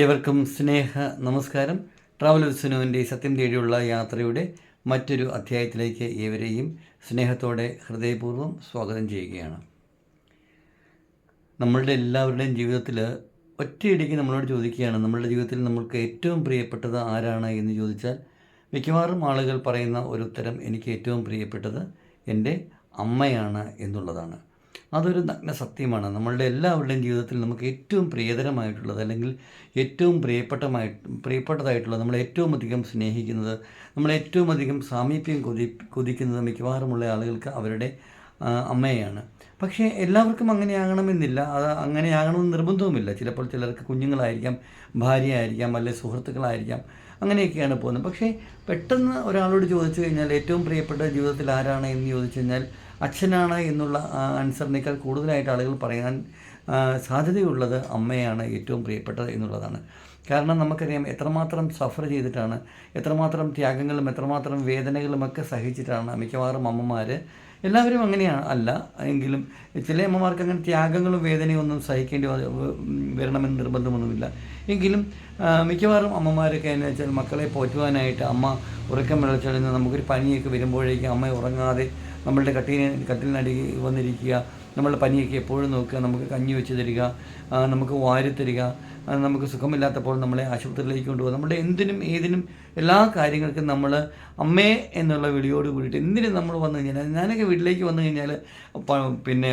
ഏവർക്കും സ്നേഹ നമസ്കാരം. ട്രാവൽ സുനുവിന്റെ സത്യം തേടിയുള്ള യാത്രയുടെ മറ്റൊരു അധ്യായത്തിലേക്ക് ഏവരെയും സ്നേഹത്തോടെ ഹൃദയപൂർവം സ്വാഗതം ചെയ്യുകയാണ്. നമ്മളുടെ എല്ലാവരുടെയും ജീവിതത്തിൽ ഒറ്റയടിക്ക് നമ്മളോട് ചോദിക്കുകയാണ് നമ്മളുടെ ജീവിതത്തിൽ നമ്മൾക്ക് ഏറ്റവും പ്രിയപ്പെട്ടത് ആരാണ്? എന്ന് ചോദിച്ചാൽ മിക്കവാറും ആളുകൾ പറയുന്ന ഒരു ഉത്തരം എനിക്ക് ഏറ്റവും പ്രിയപ്പെട്ടത് എന്റെ അമ്മയാണ് എന്നുള്ളതാണ്. അതൊരു നഗ്ന സത്യമാണ്. നമ്മളുടെ എല്ലാവരുടെയും ജീവിതത്തിൽ നമുക്ക് ഏറ്റവും പ്രിയതരമായിട്ടുള്ളത് അല്ലെങ്കിൽ ഏറ്റവും പ്രിയപ്പെട്ടമായി പ്രിയപ്പെട്ടതായിട്ടുള്ളത് നമ്മൾ ഏറ്റവും അധികം സ്നേഹിക്കുന്നത് നമ്മൾ ഏറ്റവും അധികം സാമീപ്യം കൊതി കൊതിക്കുന്നത് മിക്കവാറുമുള്ള ആളുകൾക്ക് അവരുടെ അമ്മയാണ്. പക്ഷേ എല്ലാവർക്കും അങ്ങനെയാകണമെന്നില്ല. അത് അങ്ങനെയാകണമെന്ന് നിർബന്ധവുമില്ല. ചിലപ്പോൾ ചിലർക്ക് കുഞ്ഞുങ്ങളായിരിക്കാം ഭാര്യയായിരിക്കാം അല്ലെങ്കിൽ സുഹൃത്തുക്കളായിരിക്കാം. അങ്ങനെയൊക്കെയാണ് പോകുന്നത്. പക്ഷേ പെട്ടെന്ന് ഒരാളോട് ചോദിച്ചു കഴിഞ്ഞാൽ ഏറ്റവും പ്രിയപ്പെട്ട ജീവിതത്തിൽ ആരാണ് എന്ന് ചോദിച്ചു കഴിഞ്ഞാൽ അച്ഛനാണ് എന്നുള്ള ആൻസറിനേക്കാൾ കൂടുതലായിട്ട് ആളുകൾ പറയാൻ സാധ്യതയുള്ളത് അമ്മയാണ് ഏറ്റവും പ്രിയപ്പെട്ടത് എന്നുള്ളതാണ്. കാരണം നമുക്കറിയാം എത്രമാത്രം സഫർ ചെയ്തിട്ടാണ് എത്രമാത്രം ത്യാഗങ്ങളും എത്രമാത്രം വേദനകളും ഒക്കെ സഹിച്ചിട്ടാണ് മിക്കവാറും അമ്മമാർ എല്ലാവരും അങ്ങനെയാണ് അല്ല എങ്കിലും ചില അമ്മമാർക്ക് അങ്ങനെ ത്യാഗങ്ങളും വേദനയും ഒന്നും സഹിക്കേണ്ടി വരണമെന്ന് നിർബന്ധമൊന്നുമില്ല. എങ്കിലും മിക്കവാറും അമ്മമാരൊക്കെ എന്ന് വെച്ചാൽ മക്കളെ പോറ്റുവാനായിട്ട് അമ്മ ഉറക്കം വിളച്ചാൽ നമുക്കൊരു പനിയൊക്കെ വരുമ്പോഴേക്കും അമ്മ ഉറങ്ങാതെ നമ്മളുടെ കട്ടിന് കട്ടിലിനടി വന്നിരിക്കുക നമ്മളുടെ പനിയൊക്കെ എപ്പോഴും നോക്കുക നമുക്ക് കഞ്ഞി വെച്ച് തരിക നമുക്ക് വാരി തരിക നമുക്ക് സുഖമില്ലാത്തപ്പോൾ നമ്മളെ ആശുപത്രിയിലേക്ക് കൊണ്ടുപോകുക. നമ്മുടെ എന്തിനും ഏതിനും എല്ലാ കാര്യങ്ങൾക്കും നമ്മൾ അമ്മേ എന്നുള്ള വിളിയോട് കൂടിയിട്ട് എന്തിനും നമ്മൾ വന്നു കഴിഞ്ഞാൽ ഞാനൊക്കെ വീട്ടിലേക്ക് വന്നു കഴിഞ്ഞാൽ പിന്നെ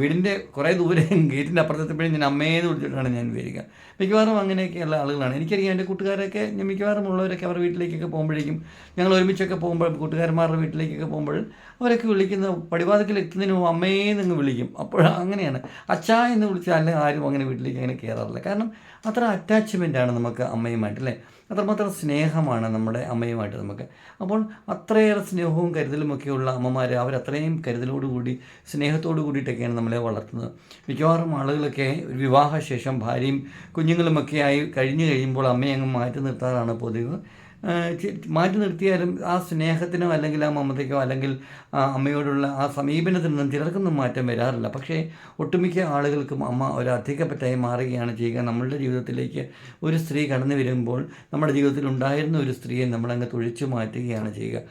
വീടിന്റെ കുറേ ദൂരെ ഗേറ്റിന്റെ അപ്പുറത്തെത്തിയപ്പോഴും ഞാൻ അമ്മയെന്ന് വിളിച്ചിട്ടാണ് ഞാൻ വരിക മിക്കവാറും അങ്ങനെയൊക്കെയുള്ള ആളുകളാണ്. എനിക്കറിയാം എന്റെ കൂട്ടുകാരൊക്കെ ഞാൻ മിക്കവാറും ഉള്ളവരൊക്കെ അവരുടെ വീട്ടിലേക്കൊക്കെ പോകുമ്പോഴേക്കും ഞങ്ങൾ ഒരുമിച്ചൊക്കെ പോകുമ്പോൾ കൂട്ടുകാരന്മാരുടെ വീട്ടിലേക്കൊക്കെ പോകുമ്പോൾ അവരൊക്കെ വിളിക്കുന്ന പടിവാതിക്കൽ എത്തുന്നതിന് മുമ്പ് അമ്മയെ നിങ്ങൾ വിളിക്കും. അപ്പോൾ അങ്ങനെയാണ്. അച്ഛാ എന്ന് വിളിച്ചാൽ ആരും അങ്ങനെ വീട്ടിലേക്ക് അങ്ങനെ കയറാറില്ല. കാരണം അത്ര അറ്റാച്ച്മെന്റ് ആണ് നമുക്ക് അമ്മയുമായിട്ട് അല്ലേ? അത്രമാത്രം സ്നേഹമാണ് നമ്മുടെ അമ്മയുമായിട്ട് നമുക്ക്. അപ്പോൾ അത്രയേറെ സ്നേഹവും കരുതലുമൊക്കെയുള്ള അമ്മമാർ അവരത്രയും കരുതലോടുകൂടി സ്നേഹത്തോടു കൂടിയിട്ടൊക്കെയാണ് നമ്മളെ വളർത്തുന്നത്. മിക്കവാറും ആളുകളൊക്കെ വിവാഹശേഷം ഭാര്യയും കുഞ്ഞുങ്ങളുമൊക്കെയായി കഴിഞ്ഞു കഴിയുമ്പോൾ അമ്മയെ അങ്ങ് മാറ്റി നിർത്താറാണ് പൊതുവ് മാറ്റി നിർത്തിയാലും ആ സ്നേഹത്തിനോ അല്ലെങ്കിൽ ആ മമതയ്ക്കോ അല്ലെങ്കിൽ അമ്മയോടുള്ള ആ സമീപനത്തിൽ നിന്നും ചിലർക്കൊന്നും മാറ്റം വരാറില്ല. പക്ഷേ ഒട്ടുമിക്ക ആളുകൾക്കും അമ്മ ഒരു അധികപ്പറ്റായി മാറുകയാണ് ചെയ്യുക. നമ്മളുടെ ജീവിതത്തിലേക്ക് ഒരു സ്ത്രീ കടന്നു വരുമ്പോൾ നമ്മുടെ ജീവിതത്തിൽ ഉണ്ടായിരുന്ന ഒരു സ്ത്രീയെ നമ്മളങ്ങ് തൊഴിച്ചു മാറ്റുകയാണ് ചെയ്യുക.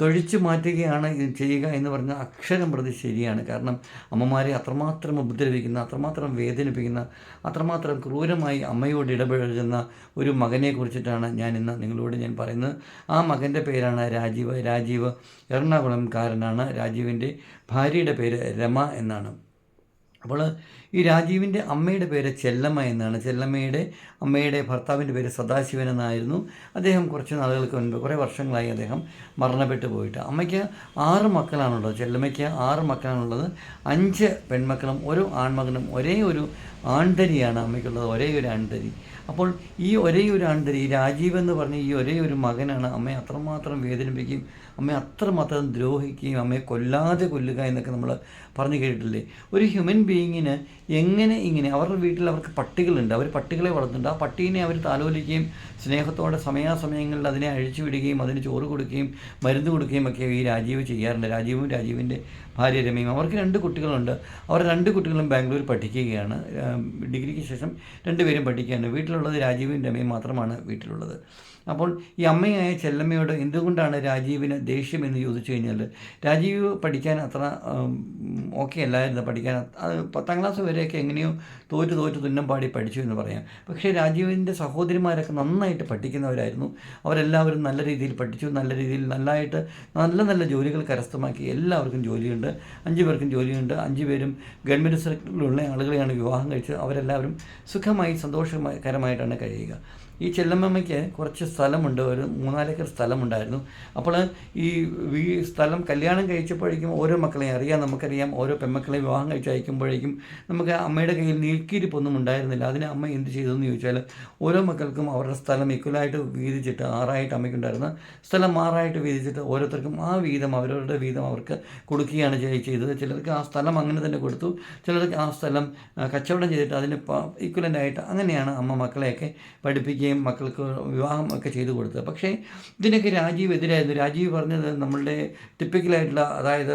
തൊഴിച്ചു മാറ്റുകയാണ് ചെയ്യുക എന്ന് പറഞ്ഞ അക്ഷരം പ്രതി ശരിയാണ്. കാരണം അമ്മമാരെ അത്രമാത്രം ഉപദ്രവിക്കുന്ന അത്രമാത്രം വേദനിപ്പിക്കുന്ന അത്രമാത്രം ക്രൂരമായി അമ്മയോട് ഇടപഴകുന്ന ഒരു മകനെ കുറിച്ചിട്ടാണ് ഞാൻ ഇന്ന് നിങ്ങളോട് ഞാൻ പറയുന്നത്. ആ മകന്റെ പേരാണ് രാജീവ്. രാജീവ് എറണാകുളംകാരനാണ്. രാജീവിന്റെ ഭാര്യയുടെ പേര് രമ എന്നാണ്. അപ്പോൾ ഈ രാജീവിന്റെ അമ്മയുടെ പേര് ചെല്ലമ്മ എന്നാണ്. ചെല്ലമ്മയുടെ അമ്മയുടെ ഭർത്താവിന്റെ പേര് സദാശിവൻ എന്നായിരുന്നു. അദ്ദേഹം കുറച്ച് നാളുകൾക്ക് മുൻപ് കുറേ വർഷങ്ങളായി അദ്ദേഹം മരണപ്പെട്ടു പോയിട്ട്. അമ്മയ്ക്ക് ആറ് മക്കളാണുള്ളത്. ചെല്ലമ്മയ്ക്ക് ആറ് മക്കളാണുള്ളത്. അഞ്ച് പെൺമക്കളും ഒരു ആൺമകനും ഒരേ ഒരു ആൺതരിയാണ് അമ്മയ്ക്കുള്ളത്. ഒരേ ഒരു ആൺതരി അപ്പോൾ ഈ ഒരേ ഒരു ആൺതരി രാജീവ് എന്ന് പറഞ്ഞ ഈ ഒരേ ഒരു മകനാണ് അമ്മയെ അത്രമാത്രം വേദനിപ്പിക്കുകയും അമ്മയെ അത്രമാത്രം ദ്രോഹിക്കുകയും അമ്മയെ കൊല്ലാതെ കൊല്ലുക എന്നൊക്കെ നമ്മൾ പറഞ്ഞു കേട്ടിട്ടില്ലേ? ഒരു ഹ്യൂമൻ ബീയിങ്ങിന് എങ്ങനെ ഇങ്ങനെ? അവരുടെ വീട്ടിൽ അവർക്ക് പട്ടികളുണ്ട്. അവർ പട്ടികളെ വളർത്തുന്നുണ്ട്. ആ പട്ടീനെ അവർ താലോലിക്കുകയും സ്നേഹത്തോടെ സമയാസമയങ്ങളിൽ അതിനെ അഴിച്ചു വിടുകയും അതിന് ചോറ് കൊടുക്കുകയും മരുന്ന് കൊടുക്കുകയും ഒക്കെ ഈ രാജീവ് ചെയ്യാറുണ്ട്. രാജീവും രാജീവിന്റെ ഭാര്യ രമയും. അവർക്ക് രണ്ട് കുട്ടികളുണ്ട്. അവർ രണ്ട് കുട്ടികളും ബാംഗ്ലൂരിൽ പഠിക്കുകയാണ്. ഡിഗ്രിക്ക് ശേഷം രണ്ടുപേരും പഠിക്കുകയാണ്. വീട്ടിലുള്ളത് രാജീവും രമയും മാത്രമാണ് വീട്ടിലുള്ളത്. അപ്പോൾ ഈ അമ്മയായ ചെല്ലമ്മയോട് എന്തുകൊണ്ടാണ് രാജീവിന് ദേഷ്യം എന്ന് ചോദിച്ചു കഴിഞ്ഞാൽ രാജീവ് പഠിക്കാൻ അത്ര ഓക്കെ അല്ലായിരുന്നു പഠിക്കാൻ. പത്താം ക്ലാസ് വരെയൊക്കെ എങ്ങനെയോ തോറ്റ് തോറ്റ് തുന്നം പാടി പഠിച്ചു എന്ന് പറയാം. പക്ഷേ രാജീവിന്റെ സഹോദരിമാരൊക്കെ നന്നായിട്ട് പഠിക്കുന്നവരായിരുന്നു. അവരെല്ലാവരും നല്ല രീതിയിൽ പഠിച്ചു നല്ല രീതിയിൽ നല്ലതായിട്ട് നല്ല നല്ല ജോലികൾ കരസ്ഥമാക്കി എല്ലാവർക്കും ജോലിയുണ്ട്. അഞ്ച് പേർക്കും ജോലിയുണ്ട് അഞ്ച് പേരും ഗവൺമെന്റ് സെക്ടറിലുള്ള ആളുകളെയാണ് വിവാഹം കഴിച്ചത്. അവരെല്ലാവരും സുഖമായി സന്തോഷകരമായിട്ടാണ് കഴിയുക. ഈ ചെല്ലമ്മയ്ക്ക് കുറച്ച് സ്ഥലമുണ്ട് ഒരു മൂന്നാലേക്കർ സ്ഥലമുണ്ടായിരുന്നു. അപ്പോൾ ഈ ഈ സ്ഥലം കല്യാണം കഴിച്ചപ്പോഴേക്കും ഓരോ മക്കളെയും അറിയാം നമുക്കറിയാം ഓരോ പെൺമക്കളെയും വിവാഹം കഴിച്ച് അയക്കുമ്പോഴേക്കും നമുക്ക് അമ്മയുടെ കയ്യിൽ നീക്കിയിരിപ്പൊന്നും ഉണ്ടായിരുന്നില്ല. അതിന് അമ്മ എന്ത് ചെയ്തു എന്ന് ചോദിച്ചാൽ ഓരോ മക്കൾക്കും അവരുടെ സ്ഥലം ഈക്വലായിട്ട് വീതിച്ചിട്ട് ആറായിട്ട് അമ്മയ്ക്കുണ്ടായിരുന്ന സ്ഥലം ആറായിട്ട് വീതിച്ചിട്ട് ഓരോരുത്തർക്കും ആ വീതം അവരവരുടെ വീതം അവർക്ക് കൊടുക്കുകയാണ് ചെയ്തത്. ചിലർക്ക് ആ സ്ഥലം അങ്ങനെ തന്നെ കൊടുത്തു. ചിലർക്ക് ആ സ്ഥലം കച്ചവടം ചെയ്തിട്ട് അതിന് ഇക്വലന്റായിട്ട് അങ്ങനെയാണ് അമ്മ മക്കളെയൊക്കെ പഠിപ്പിക്കുകയും മക്കൾക്ക് വിവാഹം ഒക്കെ ചെയ്തു കൊടുത്തത്. പക്ഷേ ഇതിനൊക്കെ രാജീവ് എതിരായിരുന്നു. രാജീവ് പറഞ്ഞത് നമ്മളുടെ ടിപ്പിക്കലായിട്ടുള്ള അതായത്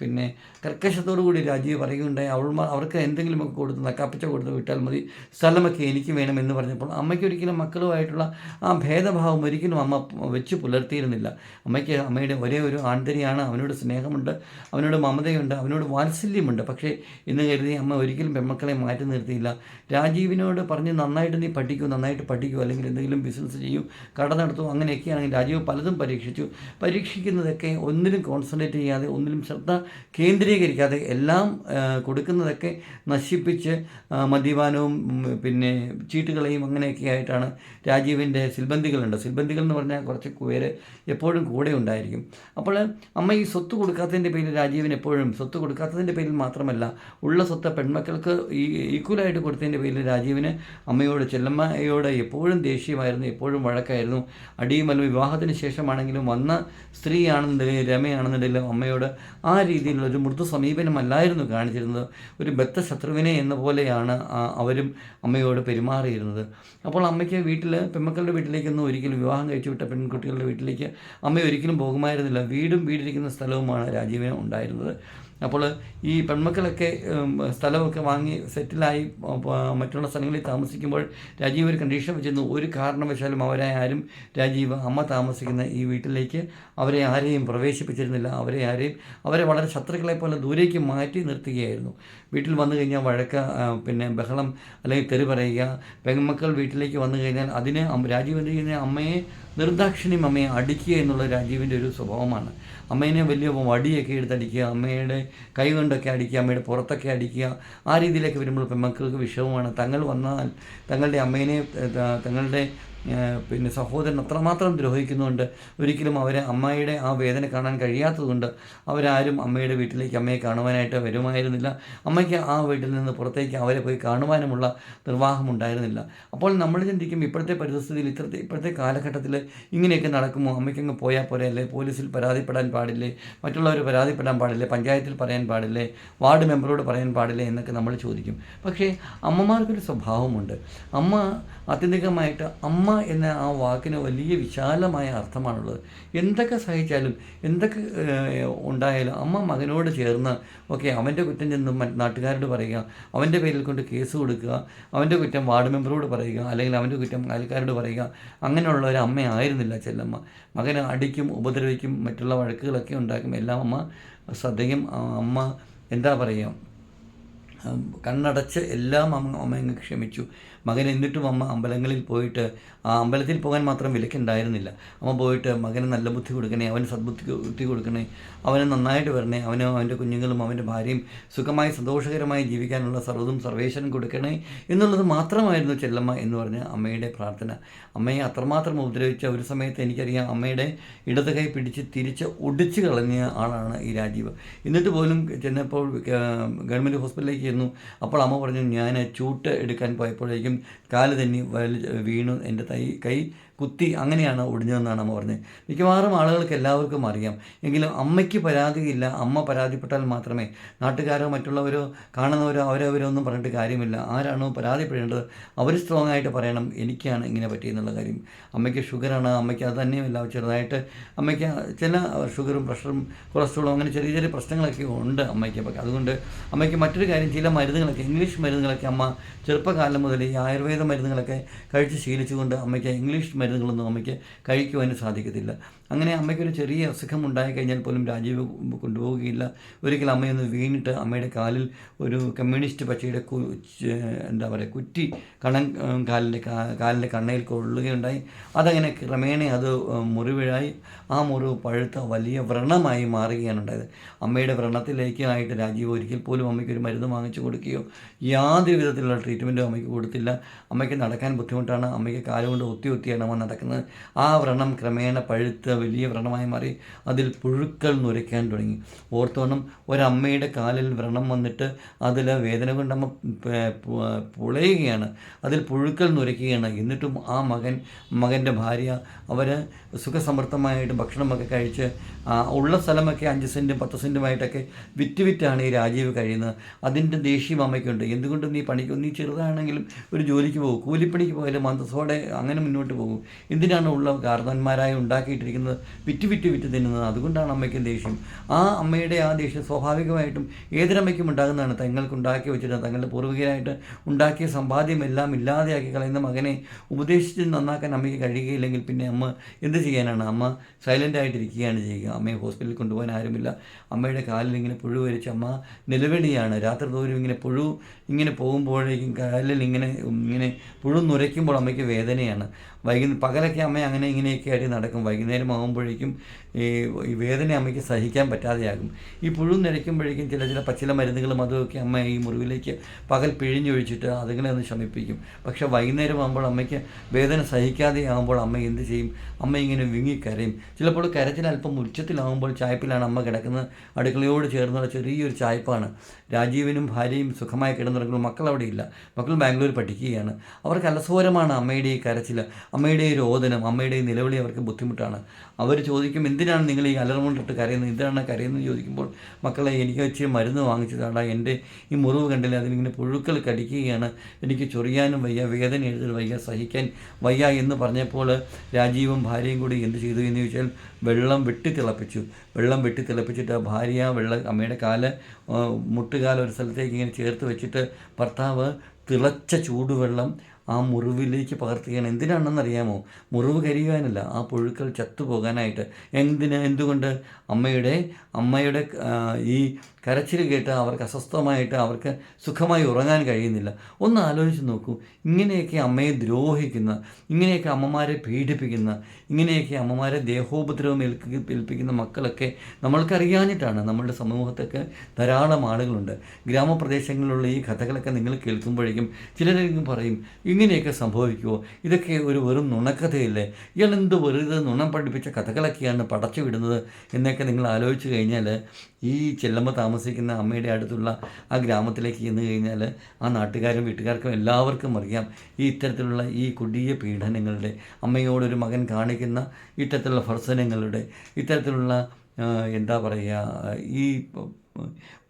പിന്നെ കർക്കശത്തോടു കൂടി രാജീവ് പറയുകയുണ്ടായി അവൾ അവർക്ക് എന്തെങ്കിലുമൊക്കെ കൊടുത്ത് നക്കാപ്പിച്ച കൊടുത്ത് വിട്ടാൽ മതി സ്ഥലമൊക്കെ എനിക്ക് വേണം എന്ന് പറഞ്ഞപ്പോൾ അമ്മയ്ക്ക് ഒരിക്കലും മക്കളുമായിട്ടുള്ള ആ ഭേദഭാവം ഒരിക്കലും അമ്മ വെച്ച് പുലർത്തിയിരുന്നില്ല. അമ്മയ്ക്ക് അമ്മയുടെ ഒരേ ഒരു ആന്തരിയാണ് അവനോട് സ്നേഹമുണ്ട് അവനോട് മമതയുണ്ട് അവനോട് വാത്സല്യമുണ്ട്. പക്ഷേ ഇന്ന് കരുതി അമ്മ ഒരിക്കലും പെൺമക്കളെ മാറ്റി നിർത്തിയില്ല. രാജീവിനോട് പറഞ്ഞ് നന്നായിട്ട് നീ പഠിക്കൂ നന്നായിട്ട് പഠിക്കൂ അല്ലെങ്കിൽ എന്തെങ്കിലും ബിസിനസ് ചെയ്യും കട നടത്തൂ അങ്ങനെയൊക്കെയാണെങ്കിൽ രാജീവ് പലതും പരീക്ഷിച്ചു. പരീക്ഷിക്കുന്നതൊക്കെ ഒന്നിലും കോൺസെൻട്രേറ്റ് ചെയ്യാതെ ഒന്നിലും ശ്രദ്ധ കേന്ദ്രീകരിക്കാതെ എല്ലാം കൊടുക്കുന്നതൊക്കെ നശിപ്പിച്ച് മദ്യപാനവും പിന്നെ ചീട്ടുകളെയും അങ്ങനെയൊക്കെ ആയിട്ടാണ് രാജീവിന്റെ സിൽബന്ധികളുണ്ട് സിൽബന്ധികൾ എന്ന് പറഞ്ഞാൽ കുറച്ച് പേര് എപ്പോഴും കൂടെ ഉണ്ടായിരിക്കും. അപ്പോൾ അമ്മ ഈ സ്വത്ത് കൊടുക്കാത്തതിന്റെ പേരിൽ രാജീവിന് എപ്പോഴും സ്വത്ത് കൊടുക്കാത്തതിന്റെ പേരിൽ മാത്രമല്ല ഉള്ള സ്വത്ത് പെൺമക്കൾക്ക് ഈ ഈക്വലായിട്ട് കൊടുത്തതിന്റെ പേരിൽ രാജീവിന് അമ്മയോട് ചെല്ലമ്മയോട് എപ്പോഴും ദേഷ്യമായിരുന്നു എപ്പോഴും വഴക്കായിരുന്നു. അടിയുമല്ല വിവാഹത്തിന് ശേഷമാണെങ്കിലും വന്ന സ്ത്രീയാണെന്നുണ്ടെങ്കിൽ രമയാണെന്നുണ്ടെങ്കിലും അമ്മയോട് ആ രീതിയിലുള്ള ഒരു മൃദു സമീപനമല്ലായിരുന്നു കാണിച്ചിരുന്നത്. ഒരു ബദ്ധ ശത്രുവിനെ എന്ന പോലെയാണ് അവരും അമ്മയോട് പെരുമാറിയിരുന്നത്. അപ്പോൾ അമ്മയ്ക്ക് വീട്ടിൽ പെമ്മക്കളുടെ വീട്ടിലേക്കൊന്നും ഒരിക്കലും വിവാഹം കഴിച്ചു വിട്ട പെൺകുട്ടികളുടെ വീട്ടിലേക്ക് അമ്മ ഒരിക്കലും പോകുമായിരുന്നില്ല. വീടും വീടിരിക്കുന്ന സ്ഥലവുമാണ് രാജീവിന് ഉണ്ടായിരുന്നത്. അപ്പോൾ ഈ പെൺമക്കളൊക്കെ സ്ഥലമൊക്കെ വാങ്ങി സെറ്റിലായി മറ്റുള്ള സ്ഥലങ്ങളിൽ താമസിക്കുമ്പോൾ രാജീവ് ഒരു കണ്ടീഷൻ വെച്ചിരുന്നു. ഒരു കാരണവശാലും അവരെ ആരും രാജീവ് അമ്മ താമസിക്കുന്ന ഈ വീട്ടിലേക്ക് അവരെ ആരെയും പ്രവേശിപ്പിച്ചിരുന്നില്ല. അവരെ ആരെയും അവരെ വളരെ ശത്രുക്കളെ പോലെ ദൂരേക്ക് മാറ്റി നിർത്തുകയായിരുന്നു. വീട്ടിൽ വന്നു കഴിഞ്ഞാൽ വഴക്ക പിന്നെ ബഹളം അല്ലെങ്കിൽ തെറി പറയുക. പെൺമക്കൾ വീട്ടിലേക്ക് വന്നു കഴിഞ്ഞാൽ അതിന് രാജീവ് എന്ത് ചെയ്യുന്ന? അമ്മയെ നിർദാക്ഷിണ്യം അമ്മയെ അടിക്കുക എന്നുള്ള രാജീവിന്റെ ഒരു സ്വഭാവമാണ്. അമ്മേനെ വലിയ വടിയൊക്കെ എടുത്തടിക്കുക അമ്മയുടെ കൈ കൊണ്ടൊക്കെ അടിക്കുക അമ്മയുടെ പുറത്തൊക്കെ അടിക്കുക ആ രീതിയിലൊക്കെ വരുമ്പോൾ പെൺമക്കൾക്ക് വിഷമമാണ്. തങ്ങൾ വന്നാൽ തങ്ങളുടെ അമ്മേനെ തങ്ങളുടെ പിന്നെ സഹോദരൻ അത്രമാത്രം ദ്രോഹിക്കുന്നുണ്ട്. ഒരിക്കലും അവരെ അമ്മയുടെ ആ വേദന കാണാൻ കഴിയാത്തതുകൊണ്ട് അവരാരും അമ്മയുടെ വീട്ടിലേക്ക് അമ്മയെ കാണുവാനായിട്ട് വരുമായിരുന്നില്ല. അമ്മയ്ക്ക് ആ വീട്ടിൽ നിന്ന് പുറത്തേക്ക് അവരെ പോയി കാണുവാനുമുള്ള നിർവാഹം ഉണ്ടായിരുന്നില്ല അപ്പോൾ നമ്മൾ ചിന്തിക്കും ഇപ്പോഴത്തെ പരിസ്ഥിതിയിൽ ഇത്രത്തെ ഇപ്പോഴത്തെ കാലഘട്ടത്തിൽ ഇങ്ങനെയൊക്കെ നടക്കുമോ? അമ്മയ്ക്ക് അങ്ങ് പോയാൽ പോരെ അല്ലേ പോലീസിൽ പരാതിപ്പെടാൻ പാടില്ലേ? മറ്റുള്ളവർ പരാതിപ്പെടാൻ പാടില്ലേ? പഞ്ചായത്തിൽ പറയാൻ പാടില്ലേ? വാർഡ് മെമ്പറോട് പറയാൻ പാടില്ലേ? എന്നൊക്കെ നമ്മൾ ചോദിക്കും. പക്ഷേ അമ്മമാർക്കൊരു സ്വഭാവമുണ്ട്. അമ്മ ആത്യന്തികമായിട്ട് അമ്മ എന്ന ആ വാക്കിന് വലിയ വിശാലമായ അർത്ഥമാണുള്ളത്. എന്തൊക്കെ സഹിച്ചാലും എന്തൊക്കെ ഉണ്ടായാലും അമ്മ മകനോട് ചേർന്ന് ഓക്കെ അവന്റെ കുറ്റം ചെന്ന് നാട്ടുകാരോട് പറയുക അവന്റെ പേരിൽ കൊണ്ട് കേസ് കൊടുക്കുക അവന്റെ കുറ്റം വാർഡ് മെമ്പറോട് പറയുക അല്ലെങ്കിൽ അവന്റെ കുറ്റം അയൽക്കാരോട് പറയുക അങ്ങനെയുള്ള ഒരു അമ്മയായിരുന്നില്ല ചെല്ലമ്മ. മകനെ അടിക്കും ഉപദ്രവിക്കും മറ്റുള്ള വഴക്കുകളൊക്കെ ഉണ്ടാക്കും എല്ലാം അമ്മ ശ്രദ്ധയും അമ്മ എന്താ പറയുക കണ്ണടച്ച് എല്ലാം അമ്മ അമ്മ ക്ഷമിച്ചു. മകൻ എന്നിട്ടും അമ്മ അമ്പലങ്ങളിൽ പോയിട്ട് ആ അമ്പലത്തിൽ പോകാൻ മാത്രം വിലക്കുണ്ടായിരുന്നില്ല. അമ്മ പോയിട്ട് മകന് നല്ല ബുദ്ധി കൊടുക്കണേ അവന് സദ്ബുദ്ധി ബുദ്ധി കൊടുക്കണേ അവന് നന്നായിട്ട് വരണേ അവനും അവന്റെ കുഞ്ഞുങ്ങളും അവന്റെ ഭാര്യയും സുഖമായി സന്തോഷകരമായി ജീവിക്കാനുള്ള സർവതും സർവേശ്വരൻ കൊടുക്കണേ എന്നുള്ളത് മാത്രമായിരുന്നു ചെല്ലമ്മ എന്ന് പറഞ്ഞ അമ്മയുടെ പ്രാർത്ഥന. അമ്മയെ അത്രമാത്രം ഉപദ്രവിച്ച ഒരു സമയത്ത് എനിക്കറിയാം അമ്മയുടെ ഇടത് കൈ പിടിച്ച് തിരിച്ച് ഒടിച്ച് കളഞ്ഞ ആളാണ് ഈ രാജീവ്. എന്നിട്ട് പോലും ചെന്നപ്പോൾ ഗവൺമെന്റ് ഹോസ്പിറ്റലിലേക്ക് ചെന്നു. അപ്പോൾ അമ്മ പറഞ്ഞു ഞാൻ ചൂട്ട് എടുക്കാൻ പോയപ്പോഴേക്കും കാൽ തന്നെ വീണു. എന്റെ തൈ കൈ കുത്തി അങ്ങനെയാണ് ഒടിഞ്ഞതെന്നാണ് അമ്മ പറഞ്ഞത്. മിക്കവാറും ആളുകൾക്ക് എല്ലാവർക്കും അറിയാം. എങ്കിലും അമ്മയ്ക്ക് പരാതിയില്ല. അമ്മ പരാതിപ്പെട്ടാൽ മാത്രമേ നാട്ടുകാരോ മറ്റുള്ളവരോ കാണുന്നവരോ അവരവരോ ഒന്നും പറഞ്ഞിട്ട് കാര്യമില്ല. ആരാണോ പരാതിപ്പെടേണ്ടത് അവർ സ്ട്രോങ് ആയിട്ട് പറയണം. എനിക്കാണ് ഇങ്ങനെ പറ്റിയെന്നുള്ള കാര്യം. അമ്മയ്ക്ക് ഷുഗറാണ് അമ്മയ്ക്ക് അത് തന്നെയുമല്ല. ചെറുതായിട്ട് അമ്മയ്ക്ക് ചില ഷുഗറും പ്രഷറും കൊളസ്ട്രോളും അങ്ങനെ ചെറിയ ചെറിയ പ്രശ്നങ്ങളൊക്കെ ഉണ്ട് അമ്മയ്ക്ക്. അതുകൊണ്ട് അമ്മയ്ക്ക് മറ്റൊരു കാര്യം ചില മരുന്നുകളൊക്കെ ഇംഗ്ലീഷ് മരുന്നുകളൊക്കെ അമ്മ ചെറുപ്പകാലം മുതൽ ഈ ആയുർവേദ മരുന്നുകളൊക്കെ കഴിച്ച് ശീലിച്ചുകൊണ്ട് അമ്മയ്ക്ക് ഇംഗ്ലീഷ് മരുന്നുകളൊന്നും അമ്മയ്ക്ക് കഴിക്കുവാനും സാധിക്കത്തില്ല. അങ്ങനെ അമ്മയ്ക്കൊരു ചെറിയ അസുഖം ഉണ്ടായി കഴിഞ്ഞാൽ പോലും രാജീവ് കൊണ്ടുപോവുകയില്ല. ഒരിക്കൽ അമ്മയൊന്ന് വീണിട്ട് അമ്മയുടെ കാലിൽ ഒരു കമ്മ്യൂണിസ്റ്റ് പക്ഷിയുടെ എന്താ പറയുക കുറ്റി കണ കാലിന്റെ കാലിന്റെ കണ്ണയിൽ കൊള്ളുകയുണ്ടായി. അതങ്ങനെ ക്രമേണ അത് മുറിവിഴായി. ആ മുറിവ് പഴുത്ത വലിയ വ്രണമായി മാറുകയാണ് ഉണ്ടായത്. അമ്മയുടെ വ്രണത്തിലേക്ക് ആയിട്ട് രാജീവ് ഒരിക്കൽ പോലും അമ്മയ്ക്ക് ഒരു മരുന്ന് വാങ്ങിച്ചു കൊടുക്കുകയോ യാതൊരു വിധത്തിലുള്ള ട്രീറ്റ്മെന്റും അമ്മയ്ക്ക് കൊടുത്തില്ല. അമ്മയ്ക്ക് നടക്കാൻ ബുദ്ധിമുട്ടാണ്. അമ്മയ്ക്ക് കാലുകൊണ്ട് ഒത്തി ഒത്തിയാണ് അമ്മ നടക്കുന്നത്. ആ വ്രണം ക്രമേണ പഴുത്ത് വലിയ വ്രണമായി മാറി അതിൽ പുഴുക്കൾ നുരയ്ക്കാൻ തുടങ്ങി. ഓർത്തോണം ഒരമ്മയുടെ കാലിൽ വ്രണം വന്നിട്ട് അതിൽ വേദന കൊണ്ടമ്മ പുളയുകയാണ്. അതിൽ പുഴുക്കൾ നുരയ്ക്കുകയാണ്. എന്നിട്ടും ആ മകൻ മകന്റെ ഭാര്യ അവർ സുഖസമൃദ്ധമായിട്ട് ഭക്ഷണമൊക്കെ കഴിച്ച് ഉള്ള സ്ഥലമൊക്കെ അഞ്ച് സെന്റും പത്ത് സെന്റുമായിട്ടൊക്കെ വിറ്റ് വിറ്റാണ് ഈ രാജീവ് കഴിയുന്നത്. അതിന്റെ ദേഷ്യം അമ്മയ്ക്കുണ്ട്. എന്തുകൊണ്ട് നീ പണിക്ക് നീ ചെറുതാണെങ്കിലും ഒരു ജോലിക്ക് പോകും. കൂലിപ്പണിക്ക് പോയാലും മന്ദസോടെ അങ്ങനെ മുന്നോട്ട് പോകും. എന്തിനാണ് ഉള്ള കാർന്നന്മാരായി ഉണ്ടാക്കിയിട്ടിരിക്കുന്നത് വിറ്റ് വിറ്റ് വിറ്റ് തിന്നുന്നത്. അതുകൊണ്ടാണ് അമ്മയ്ക്ക് ദേഷ്യം. ആ അമ്മയുടെ ആ ദേഷ്യം സ്വാഭാവികമായിട്ടും ഏതൊരമ്മയ്ക്കും ഉണ്ടാകുന്നതാണ്. തങ്ങൾക്ക് ഉണ്ടാക്കി വെച്ചിട്ട് തങ്ങളുടെ പൂർവികരായിട്ട് ഉണ്ടാക്കിയ സമ്പാദ്യമെല്ലാം ഇല്ലാതെയാക്കി കളയുന്ന മകനെ ഉപദേശിച്ച് നന്നാക്കാൻ അമ്മയ്ക്ക് കഴിയുകയില്ലെങ്കിൽ പിന്നെ അമ്മ എന്ത് ചെയ്യാനാണ്? അമ്മ സൈലന്റ് ആയിട്ടിരിക്കുകയാണ് ചെയ്യുക. അമ്മയെ ഹോസ്പിറ്റലിൽ കൊണ്ടുപോകാൻ ആരുമില്ല. അമ്മയുടെ കാലിൽ ഇങ്ങനെ പുഴു വരിച്ച് അമ്മ നിലവിളിയാണ്. രാത്രി തോറും ഇങ്ങനെ പുഴു ഇങ്ങനെ പോകുമ്പോഴേക്കും കാലിൽ ഇങ്ങനെ ഇങ്ങനെ പുഴു നുരയ്ക്കുമ്പോൾ അമ്മയ്ക്ക് വേദനയാണ്. വൈകുന്നേരം പകലൊക്കെ അമ്മ അങ്ങനെ ഇങ്ങനെയൊക്കെ ആയിട്ട് നടക്കും. വൈകുന്നേരം ആകുമ്പോഴേക്കും ഈ വേദന അമ്മയ്ക്ക് സഹിക്കാൻ പറ്റാതെയാകും. ഈ പുഴു നിരയ്ക്കുമ്പോഴേക്കും ചില ചില പച്ചില മരുന്നുകളും അതുമൊക്കെ അമ്മ ഈ മുറിവിലേക്ക് പകൽ പിഴിഞ്ഞൊഴിച്ചിട്ട് അതുങ്ങളെ ഒന്ന് ശമിപ്പിക്കും. പക്ഷേ വൈകുന്നേരം ആകുമ്പോൾ അമ്മയ്ക്ക് വേദന സഹിക്കാതെ ആകുമ്പോൾ അമ്മ എന്ത് ചെയ്യും? അമ്മ ഇങ്ങനെ വിങ്ങിക്കരയും. ചിലപ്പോൾ കരച്ചിൽ അല്പം ഉച്ചത്തിലാകുമ്പോൾ ചായപ്പിലാണ് അമ്മ കിടക്കുന്നത്. അടുക്കളയോട് ചേർന്നുള്ള ചെറിയൊരു ചായ്പാണ് രാജീവനും ഭാര്യയും സുഖമായി കിടന്നുറങ്ങുമ്പോൾ മക്കൾ അവിടെ ഇല്ല മക്കൾ ബാംഗ്ലൂർ പഠിക്കുകയാണ്. അവർക്ക് അലസോരമാണ് അമ്മയുടെ ഈ കരച്ചിൽ അമ്മയുടെ ഈ രോദനം അമ്മയുടെ ഈ നിലവിളി അവർക്ക് ബുദ്ധിമുട്ടാണ്. അവർ ചോദിക്കും എന്തിനാണ് നിങ്ങൾ ഈ അലർമുണ്ടിട്ട് കരയുന്നത്? എന്തിനാണ് കരയുന്നത്? ചോദിക്കുമ്പോൾ മക്കളെ എനിക്ക് വെച്ച് മരുന്ന് വാങ്ങിച്ചതാണ് എന്റെ ഈ മുറിവ് കണ്ടില്ല? അതിലിങ്ങനെ പുഴുക്കൾ കടിക്കുകയാണ്. എനിക്ക് ചൊറിയാനും വയ്യ വേദന എഴുതൽ വയ്യ സഹിക്കാൻ വയ്യ എന്ന് പറഞ്ഞപ്പോൾ രാജീവും ഭാര്യയും കൂടി എന്ത് ചെയ്തു എന്ന് ചോദിച്ചാൽ വെള്ളം വെട്ടി തിളപ്പിച്ചു. വെള്ളം വെട്ടി തിളപ്പിച്ചിട്ട് ആ ഭാര്യ വെള്ള അമ്മയുടെ കാൽ മുട്ടുകാല ഒരു സ്ഥലത്തേക്ക് ഇങ്ങനെ ചേർത്ത് വെച്ചിട്ട് ഭർത്താവ് തിളച്ച ചൂടുവെള്ളം ആ മുറിവിലേക്ക് പകർത്തുകയാണ്. എന്തിനാണെന്നറിയാമോ? മുറിവ് കരിയുവാനല്ല ആ പുഴുക്കൾ ചത്തുപോകാനായിട്ട്. എന്തിന്? എന്തുകൊണ്ട്? അമ്മയുടെ അമ്മയുടെ ഈ കരച്ചിൽ കേട്ട് അവർക്ക് അസ്വസ്ഥമായിട്ട് അവർക്ക് സുഖമായി ഉറങ്ങാൻ കഴിയുന്നില്ല. ഒന്ന് ആലോചിച്ച് നോക്കൂ. ഇങ്ങനെയൊക്കെ അമ്മയെ ദ്രോഹിക്കുന്ന ഇങ്ങനെയൊക്കെ അമ്മമാരെ പീഡിപ്പിക്കുന്ന ഇങ്ങനെയൊക്കെ അമ്മമാരെ ദേഹോപദ്രവം ഏൽപ്പിക്കുന്ന മക്കളൊക്കെ നമ്മൾക്കറിയാഞ്ഞിട്ടാണ് നമ്മളുടെ സമൂഹത്തൊക്കെ ധാരാളം ആളുകളുണ്ട്. ഗ്രാമപ്രദേശങ്ങളിലുള്ള ഈ കഥകളൊക്കെ നിങ്ങൾ കേൾക്കുമ്പോഴേക്കും ചിലരെങ്കിലും പറയും ഇങ്ങനെയൊക്കെ സംഭവിക്കുമോ ഇതൊക്കെ ഒരു വെറും നുണക്കഥയല്ലേ? ഇയാൾ എന്ത് വെറുതെ നുണം പഠിപ്പിച്ച കഥകളൊക്കെയാണ് പടച്ചു വിടുന്നത് എന്നൊക്കെ നിങ്ങൾ ആലോചിച്ച് കഴിഞ്ഞാൽ ഈ ചെല്ലമ്മ താമസിക്കുന്ന അമ്മയുടെ അടുത്തുള്ള ആ ഗ്രാമത്തിലേക്ക് ചെന്ന് കഴിഞ്ഞാൽ ആ നാട്ടുകാരും വീട്ടുകാർക്കും എല്ലാവർക്കും അറിയാം ഈ ഇത്തരത്തിലുള്ള ഈ കുടിയ പീഡനങ്ങളുടെ അമ്മയോടൊരു മകൻ കാണിക്കുന്ന ഇത്തരത്തിലുള്ള ഭർസനങ്ങളുടെ ഇത്തരത്തിലുള്ള എന്താ പറയുക ഈ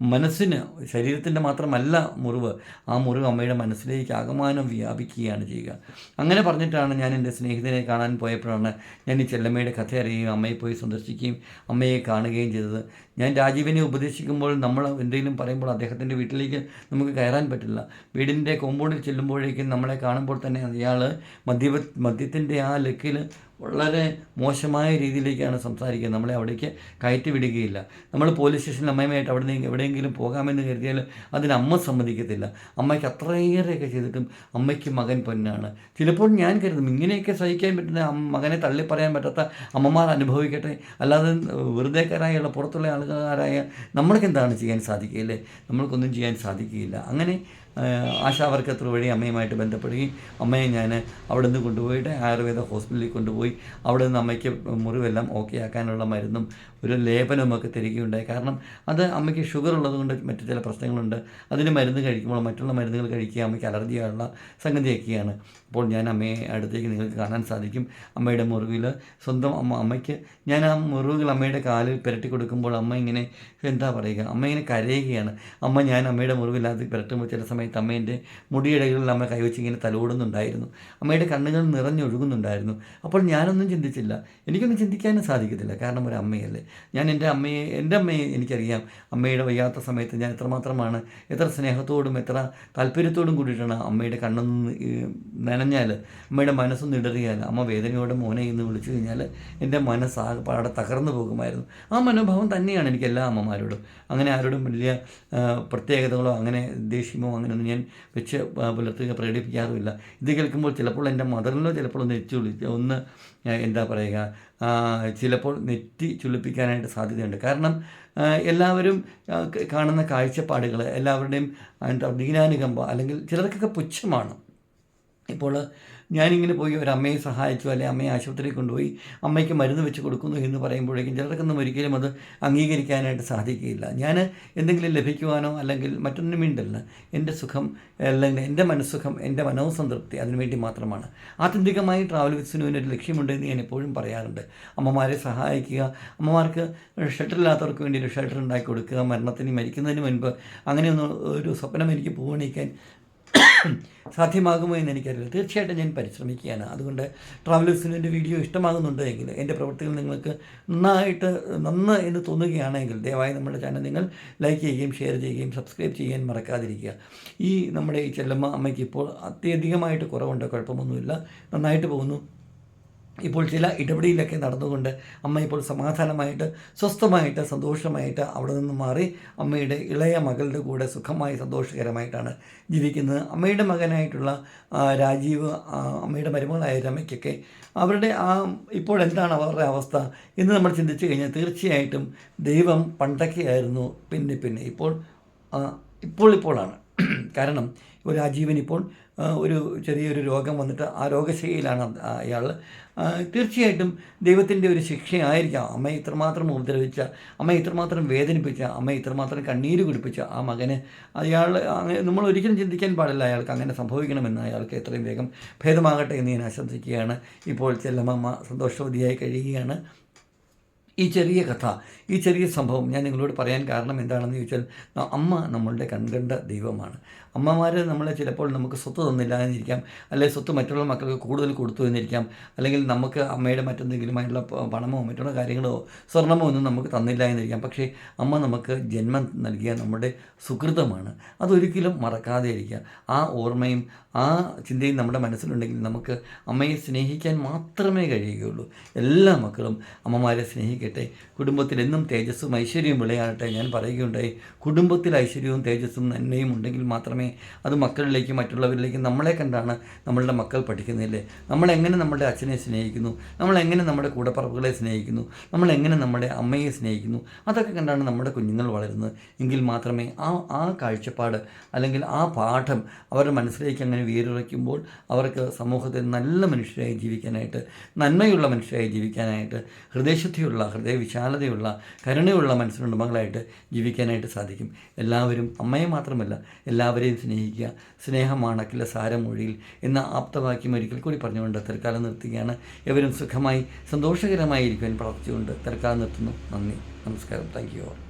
മനസ്സിന് ശരീരത്തിന്റെ മാത്രമല്ല മുറിവ് ആ മുറിവ് അമ്മയുടെ മനസ്സിലേക്ക് ആകമാനം വ്യാപിക്കുകയാണ് ചെയ്യുക. അങ്ങനെ പറഞ്ഞിട്ടാണ് ഞാൻ എന്റെ സ്നേഹിതനെ കാണാൻ പോയപ്പോഴാണ് ഞാൻ ഈ ചെല്ലമ്മയുടെ കഥ അറിയുകയും അമ്മയെ പോയി സന്ദർശിക്കുകയും അമ്മയെ കാണുകയും ചെയ്തത്. ഞാൻ രാജീവിനെ ഉപദേശിക്കുമ്പോൾ നമ്മൾ എന്തെങ്കിലും പറയുമ്പോൾ അദ്ദേഹത്തിന്റെ വീട്ടിലേക്ക് നമുക്ക് കയറാൻ പറ്റില്ല. വീടിന്റെ കോമ്പൗണ്ടിൽ ചെല്ലുമ്പോഴേക്കും നമ്മളെ കാണുമ്പോൾ തന്നെ അയാൾ മദ്യ മദ്യത്തിന്റെ ആ ലക്കിൽ വളരെ മോശമായ രീതിയിലേക്കാണ് സംസാരിക്കുന്നത് നമ്മളെ അവിടേക്ക് കയറ്റി വിടുകയില്ല. നമ്മൾ പോലീസ് സ്റ്റേഷനിൽ അമ്മയുമായിട്ട് അവിടെ നിന്ന് എവിടെയെങ്കിലും പോകാമെന്ന് കരുതിയാൽ അതിന് അമ്മ സമ്മതിക്കത്തില്ല. അമ്മയ്ക്ക് അത്രയേറെയൊക്കെ ചെയ്തിട്ടും അമ്മയ്ക്ക് മകൻ പൊന്നാണ്. ചിലപ്പോൾ ഞാൻ കരുതും ഇങ്ങനെയൊക്കെ സഹിക്കാൻ പറ്റുന്ന മകനെ തള്ളിപ്പറയാൻ പറ്റാത്ത അമ്മമാർ അനുഭവിക്കട്ടെ. അല്ലാതെ വെറുതെക്കാരായുള്ള പുറത്തുള്ള ആളുകാരായ നമ്മൾക്ക് എന്താണ് ചെയ്യാൻ സാധിക്കുകയില്ലേ നമ്മൾക്കൊന്നും ചെയ്യാൻ സാധിക്കുകയില്ല. അങ്ങനെ ആശാവർക്കർ വഴി അമ്മയുമായിട്ട് ബന്ധപ്പെടുകയും അമ്മയെ ഞാൻ അവിടെ നിന്ന് കൊണ്ടുപോയിട്ട് ആയുർവേദ ഹോസ്പിറ്റലിൽ കൊണ്ടുപോയി അവിടെ നിന്ന് അമ്മയ്ക്ക് മുറിവെല്ലാം ഓക്കെ ആക്കാനുള്ള മരുന്നും ഒരു ലേപനമൊക്കെ തരികയുണ്ടായി. കാരണം അത് അമ്മയ്ക്ക് ഷുഗർ ഉള്ളതുകൊണ്ട് മറ്റു ചില പ്രശ്നങ്ങളുണ്ട്. അതിന് മരുന്ന് കഴിക്കുമ്പോൾ മറ്റുള്ള മരുന്നുകൾ കഴിക്കുക അമ്മയ്ക്ക് അലർജിയുള്ള സംഗതിയൊക്കെയാണ്. അപ്പോൾ ഞാൻ അമ്മയെ അടുത്തേക്ക് നിങ്ങൾക്ക് കാണാൻ സാധിക്കും. അമ്മയുടെ മുറിവിൽ സ്വന്തം അമ്മ അമ്മയ്ക്ക് ഞാൻ ആ മുറിവുകൾ അമ്മയുടെ കാലിൽ പുരട്ടി കൊടുക്കുമ്പോൾ അമ്മ ഇങ്ങനെ എന്താ പറയുക അമ്മ ഇങ്ങനെ കരയുകയാണ്. അമ്മ ഞാൻ അമ്മയുടെ മുറിവില്ലാതെ പുരട്ടുമ്പോൾ ചില സമയത്ത് അമ്മേന്റെ മുടിയിടകളിൽ അമ്മ കൈവച്ച് ഇങ്ങനെ തലോടുന്നുണ്ടായിരുന്നു. അമ്മയുടെ കണ്ണുകൾ നിറഞ്ഞൊഴുകുന്നുണ്ടായിരുന്നു അപ്പോൾ ഞാനൊന്നും ചിന്തിച്ചില്ല. എനിക്കൊന്നും ചിന്തിക്കാനും സാധിക്കത്തില്ല. കാരണം ഒരു അമ്മയല്ലേ. ഞാൻ എന്റെ അമ്മയെ എന്റെ അമ്മയെ എനിക്കറിയാം. അമ്മയുടെ വയ്യാത്ത സമയത്ത് ഞാൻ എത്രമാത്രമാണ് എത്ര സ്നേഹത്തോടും എത്ര താല്പര്യത്തോടും കൂടിയിട്ടാണ് അമ്മയുടെ കണ്ണൊന്ന് ഈ നനഞ്ഞാൽ അമ്മയുടെ മനസ്സൊന്ന് ഇടറിയാൽ അമ്മ വേദനയോടെ മോനെ എന്ന് വിളിച്ചു കഴിഞ്ഞാൽ എന്റെ മനസ്സാകെ പാടെ തകർന്നു പോകുമായിരുന്നു. ആ മനോഭാവം തന്നെയാണ് എനിക്ക് എല്ലാ അമ്മമാരോടും. അങ്ങനെ ആരോടും വലിയ പ്രത്യേകതകളോ അങ്ങനെ ദേഷ്യമോ അങ്ങനെയൊന്നും ഞാൻ വെച്ച് പുലർത്തുക പ്രകടിപ്പിക്കാറുമില്ല. ഇത് കേൾക്കുമ്പോൾ ചിലപ്പോൾ എന്റെ മദറിനോ ചിലപ്പോൾ ഒന്ന് എച്ചു ഒന്ന് എന്താ പറയുക ചിലപ്പോൾ നെറ്റി ചുളിപ്പിക്കാനായിട്ട് സാധ്യതയുണ്ട്. കാരണം എല്ലാവരും കാണുന്ന കാഴ്ചപ്പാടുകൾ എല്ലാവരുടെയും എന്താ ദീനാനുകമ്പ അല്ലെങ്കിൽ ചിലർക്കൊക്കെ പുച്ഛമാണ്. ഇപ്പോൾ ഞാനിങ്ങനെ പോയി ഒരു അമ്മയെ സഹായിച്ചു അല്ലെങ്കിൽ അമ്മയെ ആശുപത്രിയിൽ കൊണ്ടുപോയി അമ്മയ്ക്ക് മരുന്ന് വെച്ച് കൊടുക്കുന്നു എന്ന് പറയുമ്പോഴേക്കും ചിലർക്കൊന്നും ഒരിക്കലും അത് അംഗീകരിക്കാനായിട്ട് സാധിക്കുകയില്ല. ഞാൻ എന്തെങ്കിലും ലഭിക്കുവാനോ അല്ലെങ്കിൽ മറ്റൊന്നും വേണ്ടല്ല. എന്റെ സുഖം അല്ലെങ്കിൽ എന്റെ മനസ്സുഖം എന്റെ മനോസംതൃപ്തി അതിനുവേണ്ടി മാത്രമാണ്. ആത്യന്തികമായി ട്രാവൽ വിത്സിനുവിന് ഒരു ലക്ഷ്യമുണ്ടെന്ന് ഞാൻ എപ്പോഴും പറയാറുണ്ട്. അമ്മമാരെ സഹായിക്കുക അമ്മമാർക്ക് ഷെൽട്ടർ ഇല്ലാത്തവർക്ക് വേണ്ടി ഒരു ഷെൽട്ടർ ഉണ്ടാക്കി കൊടുക്കുക മരണത്തിന് മരിക്കുന്നതിന് മുൻപ് അങ്ങനെയൊന്നും ഒരു സ്വപ്നം എനിക്ക് പൂവണിക്കാൻ സാധ്യമാകുമോ എന്ന് എനിക്കറിയില്ല. തീർച്ചയായിട്ടും ഞാൻ പരിശ്രമിക്കുകയാണ്. അതുകൊണ്ട് ട്രാവലേഴ്സിന് എന്റെ വീഡിയോ ഇഷ്ടമാകുന്നുണ്ട് എങ്കിൽ എന്റെ പ്രവൃത്തികൾ നിങ്ങൾക്ക് നന്നായിട്ട് നന്ന് എന്ന് തോന്നുകയാണെങ്കിൽ ദയവായി നമ്മുടെ ചാനൽ നിങ്ങൾ ലൈക്ക് ചെയ്യുകയും ഷെയർ ചെയ്യുകയും സബ്സ്ക്രൈബ് ചെയ്യാൻ മറക്കാതിരിക്കുക. ഈ നമ്മുടെ ഈ ചെല്ലമ്മ അമ്മയ്ക്ക് ഇപ്പോൾ അത്യധികമായിട്ട് കുറവുണ്ട്. കുഴപ്പമൊന്നുമില്ല. നന്നായിട്ട് പോകുന്നു. ഇപ്പോൾ ചില ഇടപെടിയിലൊക്കെ നടന്നുകൊണ്ട് അമ്മ ഇപ്പോൾ സമാധാനമായിട്ട് സ്വസ്ഥമായിട്ട് സന്തോഷമായിട്ട് അവിടെ നിന്ന് മാറി അമ്മയുടെ ഇളയ മകളുടെ കൂടെ സുഖമായി സന്തോഷകരമായിട്ടാണ് ജീവിക്കുന്നത്. അമ്മയുടെ മകനായിട്ടുള്ള രാജീവ് അമ്മയുടെ മരുമകളായ രമയ്ക്കൊക്കെ അവരുടെ ആ ഇപ്പോൾ എന്താണ് അവരുടെ അവസ്ഥ എന്ന് നമ്മൾ ചിന്തിച്ചു കഴിഞ്ഞാൽ തീർച്ചയായിട്ടും ദൈവം പണ്ടൊക്കെയായിരുന്നു പിന്നെ പിന്നെ ഇപ്പോൾ ഇപ്പോൾ ഇപ്പോഴാണ്. കാരണം രാജീവൻ ഇപ്പോൾ ഒരു ചെറിയൊരു രോഗം വന്നിട്ട് ആ രോഗശൈലിയിലാണ് അയാൾ തീർച്ചയായിട്ടും ദൈവത്തിന്റെ ഒരു ശിക്ഷയായിരിക്കാം. അമ്മ ഇത്രമാത്രം ഉപദ്രവിച്ച അമ്മ ഇത്രമാത്രം വേദനിപ്പിച്ച അമ്മ ഇത്രമാത്രം കണ്ണീര് കുടിപ്പിച്ച ആ മകന് അയാൾ അങ്ങനെ നമ്മൾ ഒരിക്കലും ചിന്തിക്കാൻ പാടില്ല അയാൾക്ക് അങ്ങനെ സംഭവിക്കണമെന്ന്. അയാൾക്ക് എത്രയും വേഗം ഭേദമാകട്ടെ എന്ന് ഞാൻ ആശംസിക്കുകയാണ്. ഇപ്പോൾ ചെല്ലമ്മ സന്തോഷവതിയായി കഴിയുകയാണ്. ഈ ചെറിയ കഥ ഈ ചെറിയ സംഭവം ഞാൻ നിങ്ങളോട് പറയാൻ കാരണം എന്താണെന്ന് ചോദിച്ചാൽ അമ്മ നമ്മളുടെ കൺകണ്ട ദൈവമാണ്. അമ്മമാർ നമ്മളെ ചിലപ്പോൾ നമുക്ക് സ്വത്ത് തന്നില്ല എന്നിരിക്കാം. അല്ലെങ്കിൽ സ്വത്ത് മറ്റുള്ള മക്കൾക്ക് കൂടുതൽ കൊടുത്തു എന്നിരിക്കാം. അല്ലെങ്കിൽ നമുക്ക് അമ്മയുടെ മറ്റെന്തെങ്കിലുമായിട്ടുള്ള പണമോ മറ്റുള്ള കാര്യങ്ങളോ സ്വർണമോ ഒന്നും നമുക്ക് തന്നില്ല എന്നിരിക്കാം. പക്ഷേ അമ്മ നമുക്ക് ജന്മം നൽകിയ നമ്മുടെ സുഹൃതമാണ് അതൊരിക്കലും മറക്കാതെ ഇരിക്കുക. ആ ഓർമ്മയും ആ ചിന്തയും നമ്മുടെ മനസ്സിലുണ്ടെങ്കിൽ നമുക്ക് അമ്മയെ സ്നേഹിക്കാൻ മാത്രമേ കഴിയുകയുള്ളൂ. എല്ലാ മക്കളും അമ്മമാരെ സ്നേഹിക്കട്ടെ കുടുംബത്തിൽ എന്നും തേജസ്സും ഐശ്വര്യവും വിളയാകട്ടെ ഞാൻ പറയുകയുണ്ടായി. കുടുംബത്തിൽ ഐശ്വര്യവും തേജസ്സും നന്മയും ഉണ്ടെങ്കിൽ മാത്രമേ അത് മക്കളിലേക്കും മറ്റുള്ളവരിലേക്കും നമ്മളെ കണ്ടാണ് നമ്മളുടെ മക്കൾ പഠിക്കുന്നില്ലേ നമ്മളെങ്ങനെ നമ്മുടെ അച്ഛനെ സ്നേഹിക്കുന്നു? നമ്മളെങ്ങനെ നമ്മുടെ കൂടപ്പറപ്പുകളെ സ്നേഹിക്കുന്നു? നമ്മളെങ്ങനെ നമ്മുടെ അമ്മയെ സ്നേഹിക്കുന്നു? അതൊക്കെ കണ്ടാണ് നമ്മുടെ കുഞ്ഞുങ്ങൾ വളരുന്നത്. എങ്കിൽ മാത്രമേ ആ ആ കാഴ്ചപ്പാട് അല്ലെങ്കിൽ ആ പാഠം അവരുടെ മനസ്സിലേക്ക് അങ്ങനെ വേരുറയ്ക്കുമ്പോൾ അവർക്ക് സമൂഹത്തിൽ നല്ല മനുഷ്യരായി ജീവിക്കാനായിട്ട് നന്മയുള്ള മനുഷ്യരായി ജീവിക്കാനായിട്ട് ഹൃദയശുദ്ധിയുള്ള ഹൃദയവിശാലതയുള്ള കരുണയുള്ള മനസ്സിനുടമകളായിട്ട് ജീവിക്കാനായിട്ട് സാധിക്കും. എല്ലാവരും അമ്മയെ മാത്രമല്ല എല്ലാവരെയും സ്നേഹിക്കുക. സ്നേഹമാണ് അഖില സാരമൊഴിയിൽ എന്ന ആപ്തവാക്യം ഒരിക്കൽ കൂടി പറഞ്ഞുകൊണ്ട് തൽക്കാലം നിർത്തുകയാണ്. എവരും സുഖമായി സന്തോഷകരമായി ഇരിക്കുവാൻ പ്രാർത്ഥിച്ചുകൊണ്ട് തൽക്കാലം നിർത്തുന്നു. നന്ദി. നമസ്കാരം. Thank you